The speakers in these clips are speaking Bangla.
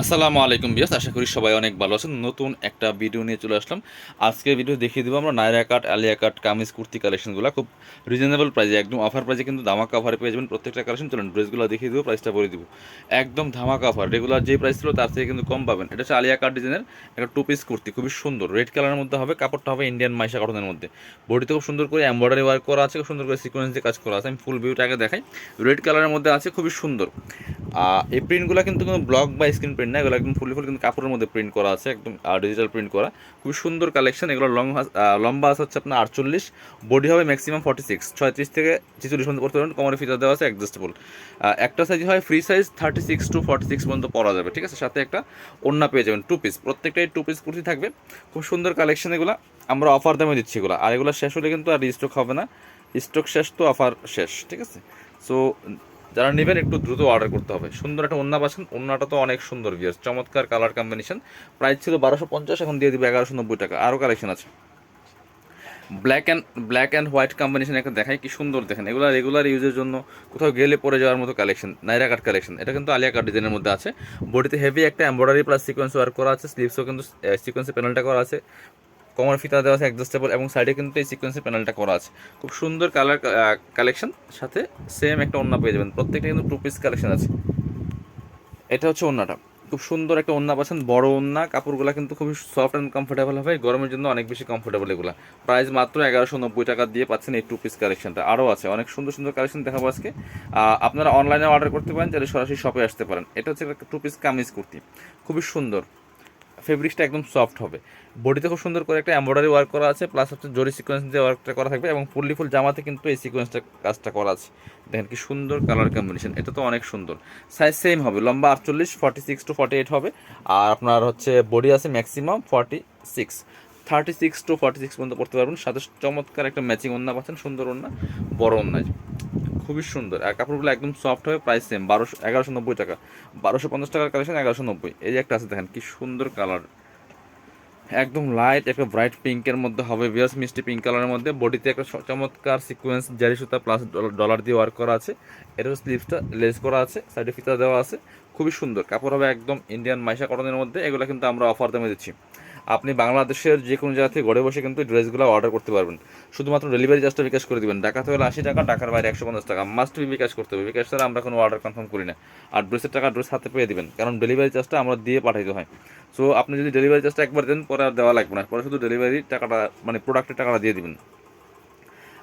আসসালামু আলাইকুম বিয়াস আশা করি সবাই অনেক ভালো আছেন। নতুন একটা ভিডিও নিয়ে চলে আসলাম। আজকের ভিডিও দেখিয়ে দেবো আমরা নায়রা কাট আলিয়া কাট কামিজ, কুর্তি কালেকশনগুলো খুব রিজনেবল প্রাইসে একদম অফার প্রাইসে কিন্তু ধামাকা অফারে পেয়ে যাবেন প্রত্যেকটা কালেকশন চলুন ড্রেসগুলো দেখিয়ে দেবো প্রাইসটা বলে দিব। একদম ধামাকা অফার রেগুলার যে প্রাইস ছিল তার থেকে কিন্তু কম পাবেন। এটা হচ্ছে আলিয়া কাট ডিজাইনের একটা টু পিস কুর্তি, খুবই সুন্দর। রেড কালারের মধ্যে হবে, কাপড়টা হবে ইন্ডিয়ান মাইশা কটনের মধ্যে। বডিতে খুব সুন্দর করে এমব্রয়ডারি ওয়ার্ক করা আছে, খুব সুন্দর করে সিকোয়েন্স দিয়ে কাজ করা আছে। আমি ফুল ভিউটা আগে দেখাই। রেড কালারের মধ্যে আছে, খুবই সুন্দর। এই প্রিন্টগুলো কিন্তু কোনো ব্লক বা স্ক্রিন প্রিন্ট না, এগুলো একদম ফুলি ফুল কিন্তু কাপড়ের মধ্যে প্রিন্ট করা আছে, একদম ডিজিটাল প্রিন্ট করা। খুবই সুন্দর কালেকশন এগুলো লং লম্বা আছে হচ্ছে আপনার আটচল্লিশ বডি হবে ম্যাক্সিমাম ফর্টি সিক্স ছয়ত্রিশ থেকে ছেচল্লিশ পর্যন্ত করতে পারবেন কমারে ফিচার দেওয়া আছে অ্যাডজাস্টেবল একটা সাইজ হয় free size thirty six to forty six পর্যন্ত পরা যাবে, ঠিক আছে? সাথে একটা ওন্না পেয়ে যাবেন টু পিস প্রত্যেকটাই টু পিস কুর্তি থাকবে। খুব সুন্দর কালেকশন এগুলো, আমরা অফার দামে দিচ্ছি এগুলো। আর এগুলো শেষ হলে কিন্তু আর স্টক হবে না স্টক শেষ তো অফার শেষ, ঠিক আছে? সো যারা নেবেন একটু দ্রুত অর্ডার করতে হবে। সুন্দর একটা ওন্না পাচ্ছেন ওন্নাটা তো অনেক সুন্দর বিয়ার চমৎকার কালার কম্বিনেশন প্রাইস ছিল বারোশো পঞ্চাশ, এখন দিয়ে দিবে এগারোশো নব্বই টাকা। আরও কালেকশন আছে। Black and black and white combination একটা দেখায় কি সুন্দর দেখেন। এগুলো রেগুলার ইউজের জন্য কোথাও গেলে পরে যাওয়ার মতো কালেকশন নাইরা কাট কালেকশন এটা কিন্তু আলিয়া কাট ডিজাইনের মধ্যে আছে। বডিতে হেভি একটা এমব্রয়ডারি প্লাস সিকোয়েন্স ওয়ার্ক করা আছে স্লিভসও কিন্তু সিকোয়েন্সের প্যানেলটা করা আছে। কমার ফিতা দেওয়া আছে অ্যাডজাস্টেবল এবং সাইডে কিন্তু এই সিকোয়েন্সের প্যানেলটা করা আছে। খুব সুন্দর কালার কালেকশন সাথে সেম একটা ওন্না পেয়ে যাবেন। প্রত্যেকটা কিন্তু টু পিস কালেকশন আছে। এটা হচ্ছে ওন্নাটা খুব সুন্দর একটা ওন্না পাচ্ছেন, বড় ওন্না কাপড়গুলো কিন্তু খুবই সফট অ্যান্ড কমফোর্টেবল হবে। গরমের জন্য অনেক বেশি কমফোর্টেবল এগুলো। প্রাইস মাত্র এগারোশো নব্বই টাকা দিয়ে পাচ্ছেন এই টু পিস কালেকশনটা আরও আছে, অনেক সুন্দর সুন্দর কালেকশন দেখাবো আজকে। আপনারা অনলাইনে অর্ডার করতে পারেন তাহলে সরাসরি শপে আসতে পারেন। এটা হচ্ছে একটা টু পিস কামিজ কুর্তি। খুবই সুন্দর। ফেব্রিক্সটা একদম সফট হবে। বডিতে খুব সুন্দর করে একটা এমব্রয়ডারি ওয়ার্ক করা আছে প্লাস হচ্ছে জরি সিকোয়েন্স দিয়ে ওয়ার্কটা করা থাকবে এবং ফুললি ফুল জামাতে কিন্তু এই সিকোয়েন্সটা কাজটা করা আছে। দেখেন কি সুন্দর কালার কম্বিনেশন এটা তো অনেক সুন্দর। সাইজ সেম হবে, লম্বা আটচল্লিশ forty six to forty eight হবে, আর আপনার হচ্ছে বডি আছে maximum forty six thirty six to forty six পর্যন্ত পড়তে পারবেন, সাথে চমৎকার একটা ম্যাচিং ওন্না পাচ্ছেন, সুন্দর ওন্না বড় ওন্না খুবই সুন্দর। আর কাপড়গুলো একদম সফট হবে প্রাইস সেম বারোশো, এগারোশো নব্বই টাকা। বারোশো পঞ্চাশ টাকার কালেকশন এগারোশো নব্বই। এই যে একটা আছে দেখেন, কি সুন্দর কালার একদম লাইট একটা ব্রাইট পিঙ্কের মধ্যে হবে বিয়াস মিষ্টি পিঙ্ক কালারের মধ্যে। বডিতে একটা চমৎকার সিকোয়েন্স জারি সুতা প্লাস ডলার দিয়ে ওয়ার্ক করা আছে। এটাও স্লিভসটা লেস করা আছে সাইডে ফিতা দেওয়া আছে। খুবই সুন্দর। কাপড় হবে একদম ইন্ডিয়ান মাইশা কটনের মধ্যে। এগুলো কিন্তু আমরা অফার দামে দিচ্ছি। আপনি বাংলাদেশের যে কোনো জায়গা থেকে ঘরে বসে কিন্তু ড্রেসগুলো অর্ডার করতে পারবেন। শুধুমাত্র ডেলিভারি চার্জটা বিকাশ করে দিবেন। ঢাকাতে হলে আশি টাকা, ঢাকার বাইরে একশো পঞ্চাশ টাকা। মাস্ট বি বিকাশ করতে হবে। বিকাশ ছাড়া আমরা কোনো অর্ডার কনফার্ম করি না। আর ড্রেসের টাকা ড্রেস হাতে পেয়ে দিবেন। কারণ ডেলিভারি চার্জটা আমরা দিয়ে পাঠাইতে হয়। সো আপনি যদি ডেলিভারি চার্জটা একবার দেন, পরে আর দেওয়া লাগবে না। পরে শুধু ডেলিভারি টাকাটা মানে প্রোডাক্টের টাকাটা দিয়ে দিবেন।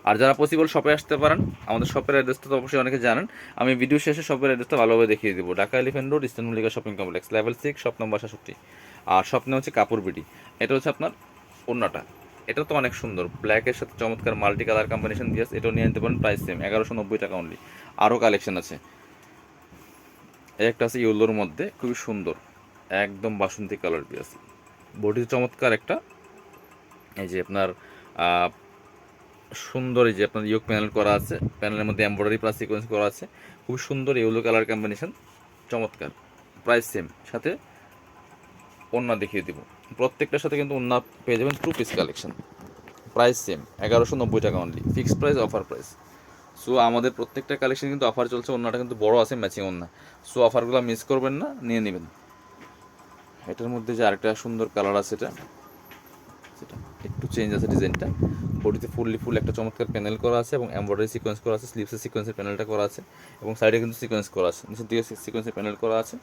আর যারা পসিবল শপে আসতে পারেন, আমাদের শপের অ্যাড্রেসটা তো অবশ্যই অনেকে জানেন। আমি ভিডিও শেষে শপের অ্যাড্রেসটা ভালোভাবে দেখিয়ে দিব। Dhaka elephant road eastern Mallika shopping complex level six shop number সাতষট্টি আর স্বপ্নে হচ্ছে কাপড় বিডি। এটা হচ্ছে আপনার অন্যটা। এটা তো অনেক সুন্দর। ব্ল্যাকের সাথে চমৎকার মাল্টি কালার কম্বিনেশন দিয়ে এটাও নিয়ে নিতে পারেন প্রাইস সেম এগারোশো নব্বই টাকা অনলি আরও কালেকশন আছে। একটা আছে ইয়েলোর মধ্যে, খুবই সুন্দর। একদম বাসন্তী কালার দিয়ে আছে বডি চমৎকার একটা, এই যে আপনার সুন্দর এই যে আপনার ইয়োগ প্যানেল করা আছে। প্যানেলের মধ্যে এমব্রয়ডারি প্লাস সিকোয়েন্স করা আছে। খুব সুন্দর ইয়েলো কালার কম্বিনেশন চমৎকার। প্রাইস সেম সাথে ওন্না দেখিয়ে দিব। প্রত্যেকটার সাথে কিন্তু ওন্না পেয়ে যাবেন two piece collection price same এগারোশো নব্বই টাকা only fixed price offer price so আমাদের প্রত্যেকটা কালেকশন কিন্তু অফার চলছে ওন্নাটা কিন্তু বড় আছে ম্যাচিং ওন্না সো অফারগুলো মিস করবেন না, নিয়ে নেবেন। এটার মধ্যে যে আরেকটা সুন্দর কালার আছে এটা, সেটা একটু চেঞ্জ আছে ডিজাইনটা বডিতে ফুললি ফুল একটা চমৎকার প্যানেল করা আছে এবং এমব্রয়ডারি সিকোয়েন্স করা আছে স্লিভসের সিকোয়েন্সের প্যানেলটা করা আছে এবং সাইডে কিন্তু সিকোয়েন্স করা আছে। নিচের দিকে সিকোয়েন্সের প্যানেল করা আছে।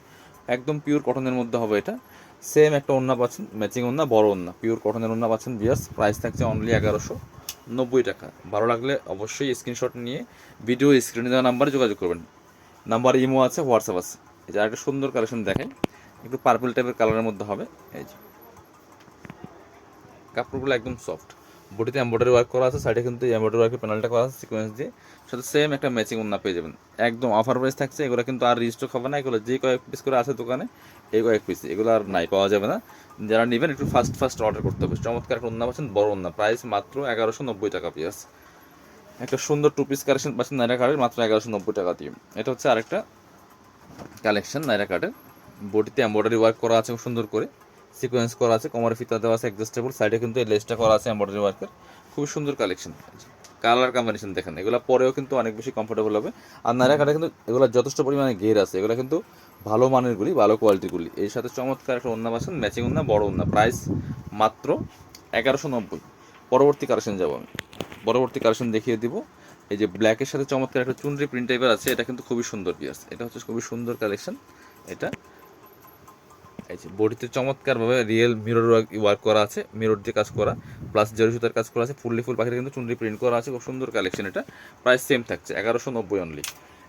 একদম পিওর কটনের মধ্যে হবে এটা। সেম একটা ওন্না পাচ্ছেন ম্যাচিং ওন্না বড় ওন্না পিওর কটনের ওন্না পাচ্ছেন বিয়ার্স প্রাইস থাকছে অনলি এগারোশো নব্বই টাকা। ভালো লাগলে অবশ্যই স্ক্রিনশট নিয়ে ভিডিও স্ক্রিনে দেওয়া নাম্বারে যোগাযোগ করবেন। নাম্বার ইমো আছে হোয়াটসঅ্যাপ আছে। এই যে একটা সুন্দর কালেকশন দেখেন। একটু পার্পল টাইপের কালারের মধ্যে হবে। এই যে। কাপড়গুলো একদম সফট বডিতে এমব্রয়ডারি ওয়ার্ক করা আছে সাইডে কিন্তু এমব্রয়ডারি ওয়ার্কের প্যানেলটা করা আছে সিকোয়েন্স দিয়ে। সাথে সেম একটা ম্যাচিং ওন্না পেয়ে যাবেন। একদম অফার প্রাইস থাকছে, এগুলো কিন্তু আর রিস্টক হবে না, এগুলো যে কয়েক পিস করে আছে দোকানে, এই কয়েক পিস এগুলো আর নাই, পাওয়া যাবে না। যারা নেবেন, একটু ফার্স্ট ফার্স্ট অর্ডার করতে হবে। চমৎকার একটা ওন্না পাচ্ছেন, বড় ওন্না প্রাইস মাত্র এগারোশো নব্বই টাকা পিস একটা সুন্দর টু পিস কালেকশন পাচ্ছেন নাইরা কার্ডের মাত্র এগারোশো নব্বই টাকা দিয়ে। এটা হচ্ছে আরেকটা কালেকশন নাইরা কার্ডের বডিতে এমব্রয়ডারি ওয়ার্ক করা আছে সুন্দর করে। সিকোয়েন্স করা আছে কোমরে ফিতা দেওয়া আছে অ্যাডজাস্টেবল সাইডে কিন্তু এই লেসটা করা আছে এমব্রয়ডারি ওয়ার্কের খুবই সুন্দর কালেকশন কালার কম্বিনেশন দেখেন, এগুলো পরেও কিন্তু অনেক বেশি কমফোর্টেবল হবে। আর নাইরা কাটে কিন্তু এগুলো যথেষ্ট পরিমাণে ঘের আছে, এগুলো কিন্তু ভালো মানের গুলি, ভালো কোয়ালিটির গুলি। এর সাথে চমৎকার একটা অন্য পাচ্ছেন ম্যাচিং অন্য বড় অন্য প্রাইস মাত্র এগারোশো নব্বই। পরবর্তী কালেকশন যাব আমি। পরবর্তী কালেকশন দেখিয়ে দিব। এই যে ব্ল্যাকের সাথে চমৎকার একটা চুনরি প্রিন্ট টাইপের আছে, এটা কিন্তু খুবই সুন্দর পিয়াস এটা হচ্ছে খুবই সুন্দর কালেকশন এটা এই যে বডিতে চমৎকারভাবে রিয়েল মিরর ওয়ার্ক করা আছে মিরর দিয়ে কাজ করা প্লাস জেরো সুতার কাজ করা আছে, ফুললি ফুল পাখিটা কিন্তু চুনরি প্রিন্ট করা আছে, খুব সুন্দর কালেকশন এটা। প্রাইস সেম থাকছে, এগারোশো নব্বই অনলি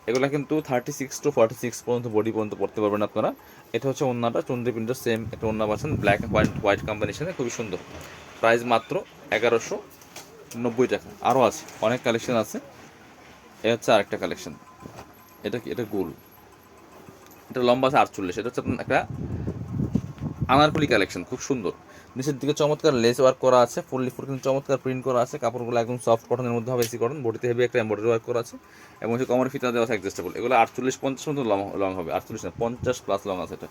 এগুলো কিন্তু thirty six to forty six পর্যন্ত বডি পর্যন্ত পড়তে পারবেন আপনারা। এটা হচ্ছে অন্যটা চুনরি প্রিন্টের সেম একটা অন্য পাচ্ছেন ব্ল্যাক হোয়াইট হোয়াইট কম্বিনেশনে খুবই সুন্দর। প্রাইস মাত্র এগারোশো নব্বই টাকা। আরও আছে, অনেক কালেকশন আছে। এ হচ্ছে আরেকটা কালেকশন এটা কি? এটা গোল। এটা লম্বা আছে আটচল্লিশ, এটা হচ্ছে একটা আনারকুলি কালেকশন খুব সুন্দর। নিচের দিকে চমৎকার লেস ওয়ার্ক করা আছে, ফুললি ফুল কিন্তু চমৎকার প্রিন্ট করা আছে, কাপড়গুলো একদম সফট কটনের মধ্যে হবে এসি কটন বডিতে হেভি একটা এমব্রয়ডারি ওয়ার্ক করা আছে, এবং হচ্ছে কমর ফিতা দেওয়া আছে অ্যাডজাস্টেবল এগুলো আটচল্লিশ পঞ্চাশ মতো লং লং হবে, আটচল্লিশ না, পঞ্চাশ প্লাস লং আছে এটা।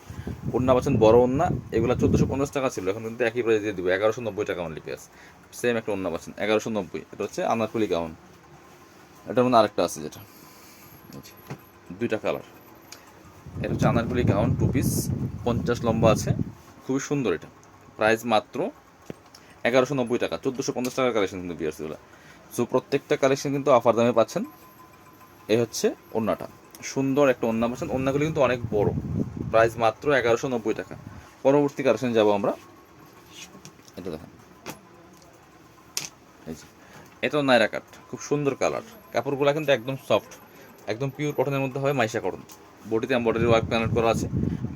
ওন্না পাচ্ছেন বড় ওন্না এগুলো চোদ্দোশো পঞ্চাশ টাকা ছিল, এখন কিন্তু একই প্রাইস দিয়ে দিব, এগারোশো নব্বই টাকা অনলি পেঁয়াজ সেম একটা ওন্না পাচ্ছেন, এগারোশো নব্বই, এটা হচ্ছে আনারকুলি গাউন এটার মধ্যে আরেকটা আছে যেটা দুইটা কালার এটা হচ্ছে আনারকুলি গাউন টু পিস পঞ্চাশ লম্বা আছে। খুবই সুন্দর এটা। প্রাইস মাত্র এগারোশো নব্বই টাকা, চোদ্দোশো পঞ্চাশ টাকার কালেকশন কিন্তু বিয়ার্সগুলো সো প্রত্যেকটা কালেকশন কিন্তু অফার দামে পাচ্ছেন। এই হচ্ছে ওন্নাটা সুন্দর একটা ওন্না পাচ্ছেন। ওন্নাগুলি কিন্তু অনেক বড়। প্রাইস মাত্র এগারোশো নব্বই টাকা। পরবর্তী কালেকশন যাব আমরা। এটা দেখেন। এটাও নাইরা কাট খুব সুন্দর কালার কাপড়গুলো কিন্তু একদম সফট একদম পিওর কটনের মধ্যে হবে মাইশা কটন বডিতে এমব্রয়ডারি ওয়ার্ক প্যানেট করা আছে।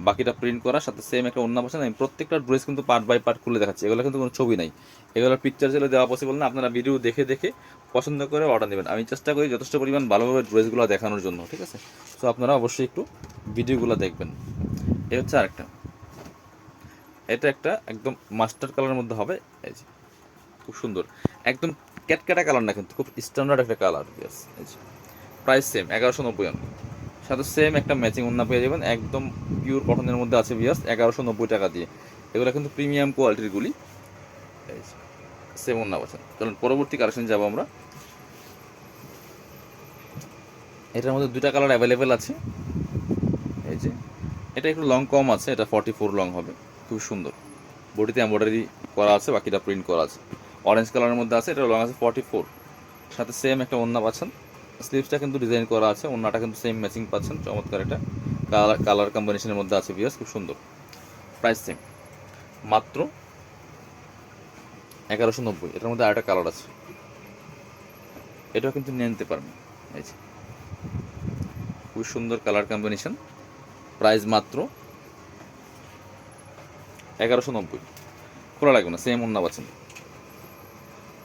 বাকিটা প্রিন্ট করা সাথে সেম একটা অন্য পাশে আমি প্রত্যেকটা ড্রেস কিন্তু পার্ট বাই পার্ট খুলে দেখাচ্ছি। এগুলো কিন্তু কোনো ছবি নাই। এগুলোর পিকচার যেগুলো দেওয়া পসিবল না। আপনারা ভিডিও দেখে দেখে পছন্দ করে অর্ডার নেবেন। আমি চেষ্টা করি যথেষ্ট পরিমাণ ভালোভাবে ড্রেসগুলো দেখানোর জন্য, ঠিক আছে? সো আপনারা অবশ্যই একটু ভিডিওগুলো দেখবেন। এই হচ্ছে আরেকটা। এটা একটা একদম মাস্টার কালারের মধ্যে হবে। এই যে, খুব সুন্দর। একদম ক্যাটক্যাটা কালার না কিন্তু, খুব স্ট্যান্ডার্ড একটা কালার এই যে। প্রাইস সেম এগারোশো নব্বই সাথে সেম একটা ম্যাচিং ওন্না পেয়ে যাবেন। একদম পিওর কটনের মধ্যে আছে বিয়াস এগারোশো নব্বই টাকা দিয়ে। এগুলো কিন্তু প্রিমিয়াম কোয়ালিটিরগুলি সেম ওন্না পাচ্ছেন। চলুন, পরবর্তী কালেকশন যাব আমরা। এটার মধ্যে দুইটা কালার অ্যাভেলেবেল আছে। এই যে, এটা একটু লং কম আছে, এটা ফর্টি ফোর লং হবে। খুব সুন্দর। বডিতে এমব্রয়ডারি করা আছে, বাকিটা প্রিন্ট করা আছে। অরেঞ্জ কালারের মধ্যে আছে, এটা লং আছে ফর্টি ফোর সাথে সেম একটা ওন্না পাচ্ছেন। স্লিভসটা কিন্তু ডিজাইন করা আছে ওন্নাটা কিন্তু সেম ম্যাচিং পাচ্ছেন, চমৎকার একটা কালার কালার কম্বিনেশনের মধ্যে আছে বিয়াস খুব সুন্দর। প্রাইস সেম মাত্র এগারোশো নব্বই, এটার মধ্যে আরেকটা কালার আছে। এটাও কিন্তু নিয়ে নিতে পারবেন, এই যে। খুব সুন্দর কালার কম্বিনেশন প্রাইস মাত্র এগারোশো নব্বই। খোলা লাগবে না সেম অন্য পাচ্ছেন।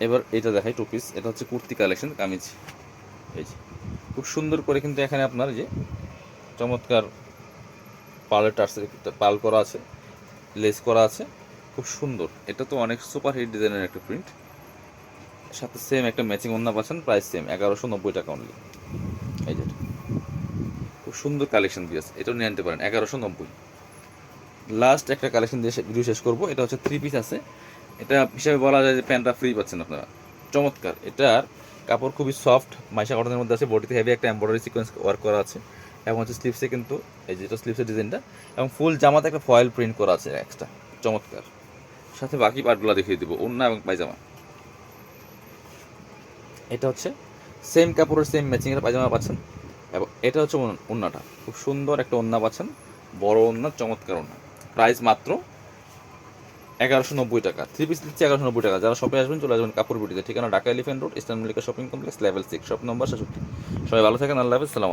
এবার এটা দেখাই টু পিস এটা হচ্ছে কুর্তি কালেকশন কামিজ। এই যে খুব সুন্দর করে কিন্তু এখানে আপনার যে চমৎকার পালের টার্সের পাল করা আছে, লেস করা আছে, খুব সুন্দর। এটা তো অনেক সুপার হিট ডিজাইনের একটা প্রিন্ট সাথে সেম একটা ম্যাচিং অন্য পাচ্ছেন প্রাইস সেম এগারোশো নব্বই টাকা অনলি এই যেটা খুব সুন্দর কালেকশন দিয়েছে এটাও নিয়ে আনতে পারেন, এগারোশো নব্বই। লাস্ট একটা কালেকশন দিয়ে ভিডিও শেষ করব, এটা হচ্ছে থ্রি পিস আছে। এটা হিসাবে বলা যায় যে প্যান্টটা ফ্রি পাচ্ছেন আপনারা। চমৎকার, এটার কাপড় খুবই সফট মাইশা কটনের মধ্যে আছে বডিতে হেভি একটা এমব্রয়ডারি সিকোয়েন্স ওয়ার্ক করা আছে। এবং হচ্ছে স্লিপসে কিন্তু, এই যেটা স্লিপসের ডিজাইনটা এবং ফুল জামাতে একটা ফয়েল প্রিন্ট করা আছে এক্সট্রা চমৎকার। সাথে বাকি পার্টগুলো দেখিয়ে দিব, ওড়না এবং পায়জামা। এটা হচ্ছে সেম কাপড়ের সেম ম্যাচিং ম্যাচিংয়ের পায়জামা পাচ্ছেন, এবং এটা হচ্ছে ওন- ওড়নাটা। খুব সুন্দর একটা ওড়না পাচ্ছেন, বড় ওড়না, চমৎকার ওড়না। প্রাইস মাত্র এগারোশো নব্বই টাকা। থ্রি পিস দিচ্ছে এগারোশো নব্বই টাকা। যারা শপে আসবেন, চলে আসবেন কাপড় বুটিতে। ঠিকানা Dhaka elephant road eastern Mallika shopping complex level six shop number সাতষট্টি সবাই ভালো থাকেন, আল্লাহ হাফিজ, সালাম